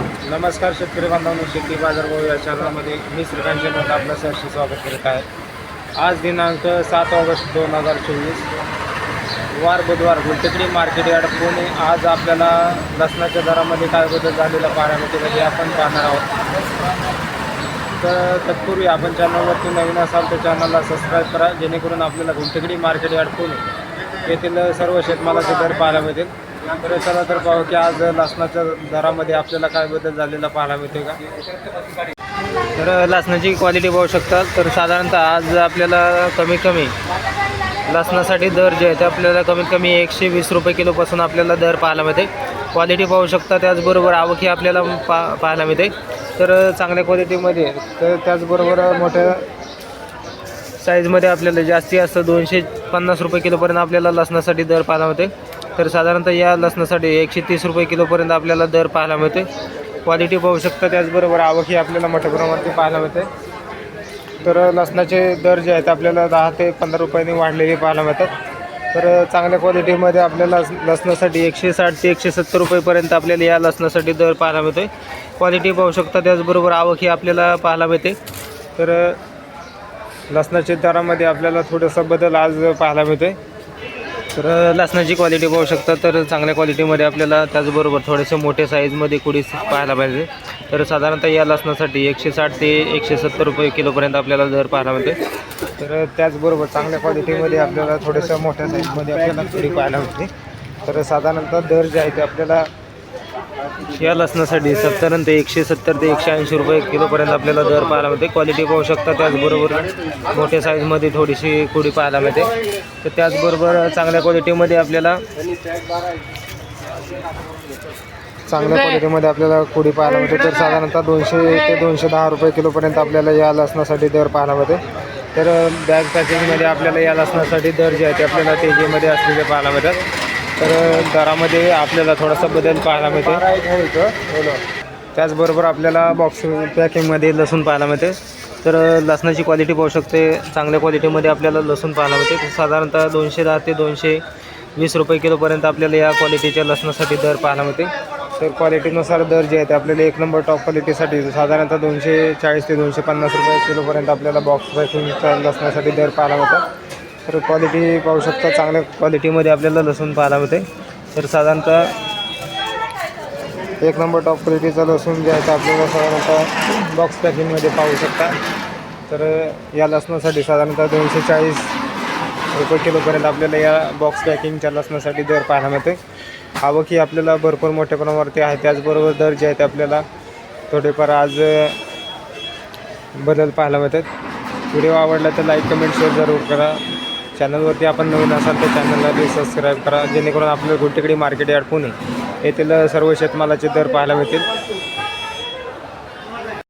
नमस्कार शेतकरी बांधवांनो शेती बाजारभाव या चॅनलमध्ये मी श्रीकांत शेनवत आपलं सहर्ष स्वागत करत आहे. आज दिनांक सात ऑगस्ट दोन हजार चोवीस. वार बुधवार गुलटेकडी मार्केट यार्ड पुणे. आज आपल्याला लसणाच्या दरामध्ये काय बदल झालेला पाहायला मिळते हे आपण पाहणार आहोत. तर तत्पूर्वी आपण चॅनलवरती नवीन असाल तर चॅनलला सबस्क्राईब करा जेणेकरून आपल्याला गुलटेकडी मार्केट यार्ड पुणे येथील सर्व शेतमालाचे दर पाहायला मिळतील. तर चला तर पाहू की आज लसणाच्या दरामध्ये आपल्याला काय बदल झालेला पाहायला मिळते का? तर लसणाची क्वालिटी पाहू शकता. तर साधारणतः आज आपल्याला कमी कमी लसणासाठी दर जे आहे ते आपल्याला कमीत कमी एकशे वीस रुपये किलोपासून आपल्याला दर पाहायला मिळते. क्वालिटी पाहू शकता त्याचबरोबर आवकही आपल्याला पा पाहायला मिळते. तर चांगल्या क्वालिटीमध्ये तर त्याचबरोबर मोठ्या साईजमध्ये आपल्याला जास्ती असतं दोनशे पन्नास रुपये किलोपर्यंत आपल्याला लसणासाठी दर पाहायला मिळते. तर साधारणतः या लसणासाठी एकशे तीस रुपये किलोपर्यंत आपल्याला दर पाहायला मिळते क्वालिटी पाहू शकता त्याचबरोबर आवकही आपल्याला मोठ्या प्रमाणात पाहायला मिळते. तर लसणाचे दर जे आहेत आपल्याला दहा ते पंधरा रुपयांनी वाढलेले पाहायला मिळतात. तर चांगल्या क्वालिटीमध्ये आपल्याला लसणासाठी एकशे साठ ते एकशे सत्तर रुपयेपर्यंत आपल्याला या लसणासाठी दर पाहायला मिळतो क्वालिटी पाहू शकता त्याचबरोबर आवक ही आपल्याला पाहायला मिळते. तर लसणाच्या दरामध्ये आपल्याला थोडंसं बदल आज पाहायला मिळतो आहे तर लसणाची क्वालिटी पाहू शकता तर चांगल्या क्वालिटीमध्ये आपल्याला त्याचबरोबर थोडेसे मोठे साईजमध्ये कुडी पाहायला पाहिजे. तर साधारणतः या लसणासाठी एकशे साठ ते एकशे सत्तर रुपये किलोपर्यंत आपल्याला दर पाहायला मिळते. तर त्याचबरोबर चांगल्या क्वालिटीमध्ये आपल्याला थोड्याशा मोठ्या साईजमध्ये आपल्याला कुडी पाहायला मिळते. तर साधारणतः दर जे आहे ते आपल्याला या लसणासाठी सत्तर ते एकशे सत्तर ते एकशे ऐंशी रुपये किलोपर्यंत आपल्याला दर पाहायला मिळते. क्वालिटी पाहू शकता त्याचबरोबर मोठ्या साईजमध्ये थोडीशी कुडी पाहायला मिळते. तर त्याचबरोबर चांगल्या क्वालिटीमध्ये आपल्याला चांगल्या क्वालिटीमध्ये आपल्याला कुडी पाहायला मिळते. तर साधारणतः दोनशे ते दोनशे दहा रुपये किलोपर्यंत आपल्याला या लसणासाठी दर पाहायला मिळते. तर बॅग पॅकिंगमध्ये आपल्याला या लसणासाठी दर जे आहे ते आपल्याला तेजीमध्ये असलेले पाहायला मिळतात. तर दरामध्ये आपल्याला थोडासा बदल पाहायला मिळते त्याचबरोबर आपल्याला बॉक्स पॅकिंगमध्ये लसूण पाहायला मिळते तर लसणाची क्वालिटी पाहू शकते चांगल्या क्वालिटीमध्ये आपल्याला लसूण पाहायला मिळते तर साधारणतः दोनशे दहा ते दोनशे वीस रुपये किलोपर्यंत आपल्याला या क्वालिटीच्या लसणासाठी दर पाहायला मिळते तर क्वालिटीनुसार दर जे आहे ते आपल्याला एक नंबर टॉप क्वालिटीसाठी साधारणतः दोनशे चाळीस ते दोनशे पन्नास रुपये किलोपर्यंत आपल्याला बॉक्स पॅकिंगच्या लसणासाठी दर पाहायला मिळतात. तर क्वालिटी पाहू शकता चांगल्या क्वालिटीमध्ये आपल्याला लसूण पाहायला मिळते तर साधारणतः एक नंबर टॉप क्वालिटीचा लसूण जे आहे ते आपल्याला साधारणतः बॉक्स पॅकिंगमध्ये पाहू शकता. तर या लसणासाठी साधारणतः दोनशे चाळीस रुपये किलोपर्यंत आपल्याला या बॉक्स पॅकिंगच्या लसणासाठी दर पाहायला मिळते आवक ही आपल्याला भरपूर मोठ्या प्रमाणावरती आहे. त्याचबरोबर दर जे आहे ते आपल्याला थोडेफार आज बदल पाहायला मिळतात. व्हिडिओ आवडला तर लाईक कमेंट शेअर जरूर करा. चॅनलवरती आपण नवीन असाल तर चॅनलला बी सबस्क्राईब करा. जेणेकरून आपलं गुलटेकडी मार्केट यार्ड पुणे येथील सर्व शेतमालाचे दर पाहायला मिळतील.